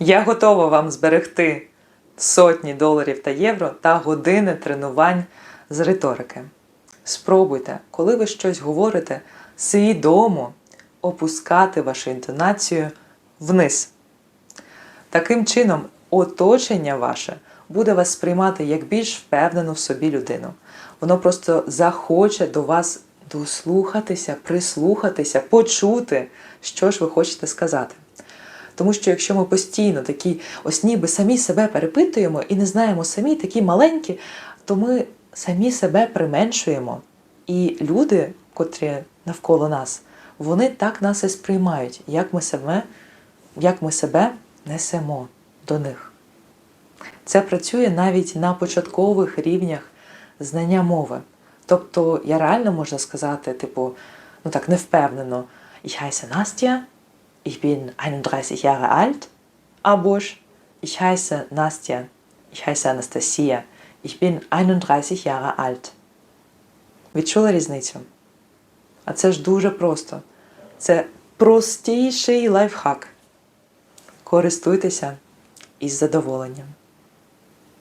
Я готова вам зберегти сотні доларів та євро та години тренувань з риторики. Спробуйте, коли ви щось говорите, свідомо опускати вашу інтонацію вниз. Таким чином, оточення ваше буде вас сприймати як більш впевнену в собі людину. Воно просто захоче до вас дослухатися, прислухатися, почути, що ж ви хочете сказати. Тому що якщо ми постійно такі ось ніби самі себе перепитуємо і не знаємо самі такі маленькі, то ми самі себе применшуємо. І люди, котрі навколо нас, вони так нас і сприймають, як ми себе, як ми себе несемо до них. Це працює навіть на початкових рівнях знання мови. Тобто я реально можна сказати, типу, ну так, невпевнено, heiße Настя, ich bin 31 Jahre alt, Abusch. ich heiße Nastja. ich heiße Anastasia. ich bin 31 Jahre alt. Відчула різницю? А це ж дуже просто. Це простіший лайфхак. Користуйтеся із задоволенням.